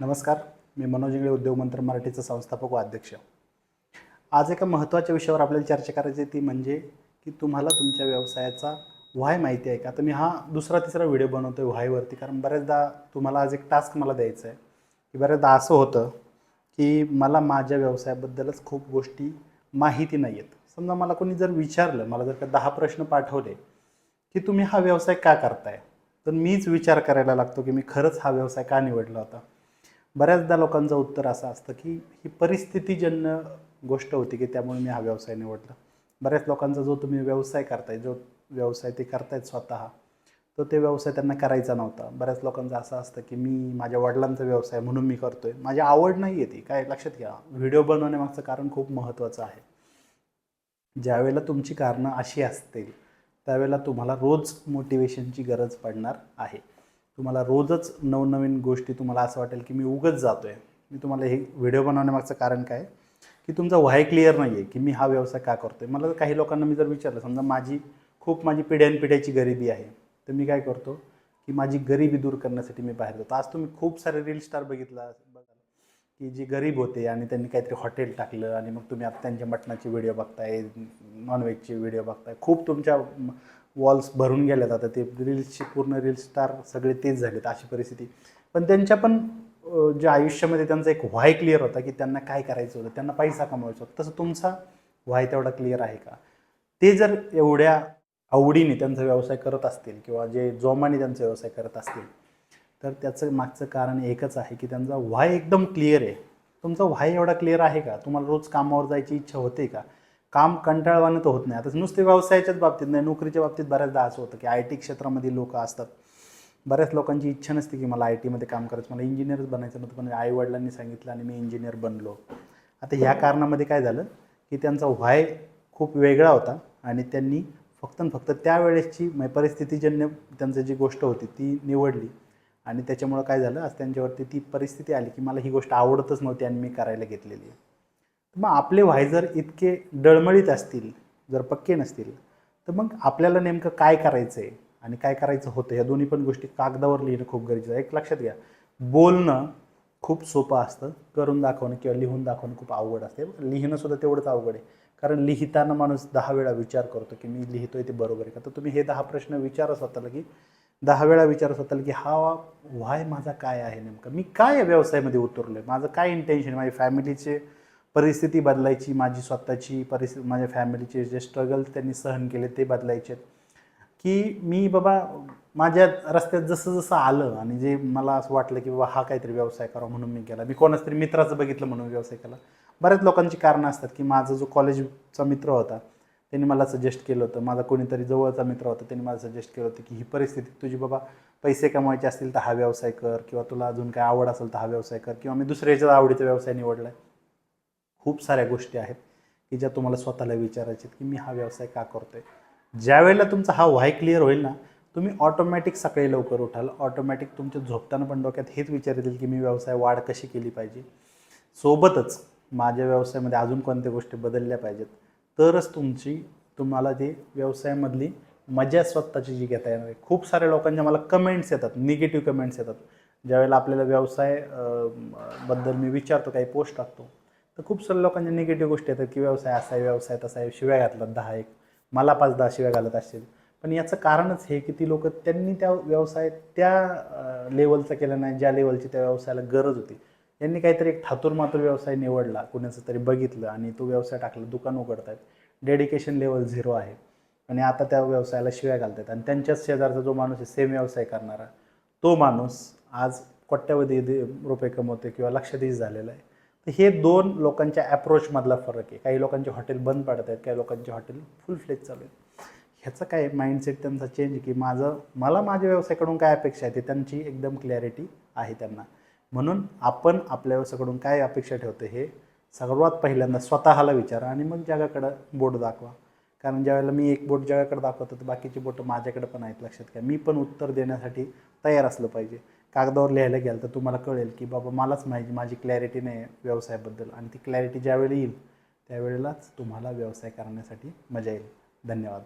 नमस्कार मी मनोज इंगळे उद्योग मंत्र मराठीचा संस्थापक व अध्यक्ष. आज एका महत्त्वाच्या विषयावर आपल्याला चर्चा करायची आहे ती म्हणजे की तुम्हाला तुमच्या व्यवसायाचा व्हाय माहिती आहे का? तर मी हा दुसरा तिसरा व्हिडिओ बनवतो आहे व्हायवरती कारण बऱ्याचदा तुम्हाला आज एक टास्क मला द्यायचा आहे. की बऱ्याचदा असं होतं की मला माझ्या व्यवसायाबद्दलच खूप गोष्टी माहिती नाही आहेत समजा मला कोणी जर विचारलं मला जर का दहा प्रश्न पाठवले की तुम्ही हा व्यवसाय का करताय? तर मीच विचार करायला लागतो की मी खरंच हा व्यवसाय का निवडला होता? बऱ्याचदा लोकांचं उत्तर असं असतं की ही परिस्थितीजन्य गोष्ट होती की त्यामुळे मी हा व्यवसाय निवडला. बऱ्याच लोकांचा जो तुम्ही व्यवसाय करताय जो व्यवसाय ते करतायत स्वतः तो ते व्यवसाय त्यांना करायचा नव्हता. बऱ्याच लोकांचं असं असतं की मी माझ्या वडिलांचा व्यवसाय म्हणून मी करतोय. माझी आवड नाही आहे ती. काय? लक्षात घ्या. व्हिडिओ बनवण्यामागचं कारण खूप महत्त्वाचं आहे. ज्यावेळेला तुमची कारणं अशी असतील त्यावेळेला तुम्हाला रोज मोटिवेशनची गरज पडणार आहे. तुम्हाला रोजच नवनवीन गोष्टी तुम्हाला असं वाटेल की मी उगच जातो आहे मी तुम्हाला हे व्हिडिओ बनवण्यामागचं कारण काय? की तुमचा व्हाय क्लिअर नाही आहे की मी हा व्यवसाय का करतो आहे मला काही लोकांना मी जर विचारलं समजा माझी खूप माझी पिढ्यानपिढ्याची गरिबी आहे तर मी काय करतो? की माझी गरिबी दूर करण्यासाठी मी बाहेर जातो. आज तुम्ही खूप सारे रील स्टार बघितला बघाल की जे गरीब होते आणि त्यांनी काहीतरी हॉटेल टाकलं आणि मग तुम्ही आता त्यांच्या मटणाचे व्हिडिओ बघताय नॉनव्हेजचे व्हिडिओ बघताय. खूप तुमच्या वॉल्स भरून गेल्यात. आता ते रील्सची पूर्ण रील स्टार सगळे तेच झालेत अशी परिस्थिती. पण त्यांच्या पण ज्या आयुष्यामध्ये त्यांचा एक व्हाय क्लिअर होता की त्यांना काय करायचं होतं त्यांना पैसा कमवायचा होता तसं तुमचा व्हाय तेवढा क्लिअर आहे का? ते जर एवढ्या आवडीने त्यांचा व्यवसाय करत असतील किंवा जे जोमाने त्यांचा व्यवसाय करत असतील तर त्याचं मागचं कारण एकच आहे की त्यांचा व्हाय एकदम क्लिअर आहे. तुमचा व्हाय एवढा क्लिअर आहे का? तुम्हाला रोज कामावर जायची इच्छा होते का? काम कंटाळवानं तर होत नाही. आता नुसते व्यवसायाच्याच बाबतीत नाही नोकरीच्या बाबतीत बऱ्याचदा असं होतं की आय टी क्षेत्रामध्ये लोक असतात. बऱ्याच लोकांची इच्छा नसते की मला आय टीमध्ये काम करायचं. मला इंजिनियरच बनायचं नव्हतं पण आईवडिलांनी सांगितलं आणि मी इंजिनियर बनलो. आता ह्या कारणामध्ये काय झालं की त्यांचा व्हाय खूप वेगळा होता आणि त्यांनी फक्त फक्त त्यावेळेसची म्हणजे परिस्थितीजन्य त्यांचं जी गोष्ट होती ती निवडली. आणि त्याच्यामुळं काय झालं आज त्यांच्यावरती ती परिस्थिती आली की मला ही गोष्ट आवडतच नव्हती आणि मी करायला घेतलेली आहे. मग आपले व्हाय जर इतके डळमळीत असतील जर पक्के नसतील तर मग आपल्याला नेमकं काय करायचं आहे आणि काय करायचं होतं? या दोन्ही पण गोष्टी कागदावर लिहिणं खूप गरजेचं आहे. एक लक्षात घ्या बोलणं खूप सोपं असतं. करून दाखवणं किंवा लिहून दाखवणं खूप अवघड असते. लिहिणंसुद्धा तेवढंच अवघड आहे. कारण लिहिताना माणूस दहा वेळा विचार करतो की मी लिहितोय ते बरोबर आहे का? तर तुम्ही हे दहा प्रश्न विचारा स्वतःला की दहा वेळा विचारा स्वतःला की हा व्हाय माझा काय आहे नेमकं? मी काय व्यवसायामध्ये उतरलो आहे माझं काय इंटेन्शन आहे? माझ्या फॅमिलीचे परिस्थिती बदलायची माझी स्वतःची परिस्थिती माझ्या फॅमिलीचे जे स्ट्रगल त्यांनी सहन केले ते बदलायचे आहेत. की मी बाबा माझ्या रस्त्यात जसं जसं आलं आणि जे मला असं वाटलं की बाबा हा काहीतरी व्यवसाय करा म्हणून मी केला. मी कोणाच तरी मित्राचं बघितलं म्हणून व्यवसाय केला. बऱ्याच लोकांची कारणं असतात की माझा जो कॉलेजचा मित्र होता त्यांनी मला सजेस्ट केलं होतं. माझा कोणीतरी जवळचा मित्र होता त्यांनी मला सजेस्ट केलं होतं की ही परिस्थिती तुझी बाबा पैसे कमवायचे असतील तर हा व्यवसाय कर किंवा तुला अजून काय आवड असेल तर हा व्यवसाय कर किंवा मी दुसऱ्याच्या आवडीचा व्यवसाय निवडला आहे खूप साऱ्या गोष्टी आहेत की ज्या तुम्हाला स्वतःला विचारायच्या आहेत की मी हा व्यवसाय का करतोय. ज्या वेळेला तुमचा हा व्हाय क्लिअर होईल ना तुम्ही ऑटोमॅटिक सकाळी लवकर उठाल. ऑटोमॅटिक तुमच्या झोपताना पण डोक्यात हेच विचार येतील की मी व्यवसाय वाढ कशी केली पाहिजे. सोबतच माझ्या व्यवसायामध्ये अजून कोणत्या गोष्टी बदलल्या पाहिजेत? तरच तुमची तुम्हाला ती व्यवसायामधली मजा स्वतःची जी घेता येणार आहे. खूप साऱ्या लोकांच्या मला कमेंट्स येतात निगेटिव्ह कमेंट्स येतात. ज्यावेळेला आपल्याला व्यवसायबद्दल मी विचारतो काही पोस्ट टाकतो. तर खूप साऱ्या लोकांच्या निगेटिव्ह गोष्टी येतात की व्यवसाय असा आहे व्यवसाय तसा आहे शिव्या घातलात दहा एक. मला पाच दहा शिव्या घालत असतील. पण याचं कारणच हे की ती लोक त्यांनी त्या व्यवसाय त्या लेवलचा केला नाही ज्या लेवलची त्या व्यवसायाला गरज होती. यांनी काहीतरी एक ठातूर मातूर व्यवसाय निवडला कुणाचं तरी बघितलं आणि तो व्यवसाय टाकला दुकान उघडतायत. डेडिकेशन लेवल झिरो आहे. आणि आता त्या व्यवसायाला शिव्या घालतात आणि त्यांच्याच शेजारचा जो माणूस आहे सेम व्यवसाय करणारा तो माणूस आज कोट्यावधी दे- रुपये कमवतो किंवा लक्षाधीश झालेला आहे. तर हे दोन लोकांच्या ॲप्रोचमधला फरक आहे. काही लोकांचे हॉटेल बंद पडत आहेत काही लोकांचे हॉटेल फुल फ्लेज चालू आहेत. ह्याचं काय माइंडसेट त्यांचा चेंज आहे की माझं मला माझ्या व्यवसायाकडून काय अपेक्षा आहे ते त्यांची एकदम क्लॅरिटी आहे त्यांना. म्हणून आपण आपल्या व्यवसायाकडून काय अपेक्षा ठेवतो हे सर्वात पहिल्यांदा स्वतःला विचारा आणि मग जगाकडं बोट दाखवा. कारण ज्यावेळेला मी एक बोट जगाकडे दाखवतो तर बाकीची बोटं माझ्याकडे पण आहेत लक्षात घ्या. मी पण उत्तर देण्यासाठी तयार असलं पाहिजे. कागदावर लिहायला गेलं तर तुम्हाला कळेल की बाबा मलाच माहिती माझी क्लॅरिटी नाही व्यवसायाबद्दल. आणि ती क्लॅरिटी ज्यावेळी येईल त्यावेळेलाच तुम्हाला व्यवसाय करण्यासाठी मजा येईल. धन्यवाद.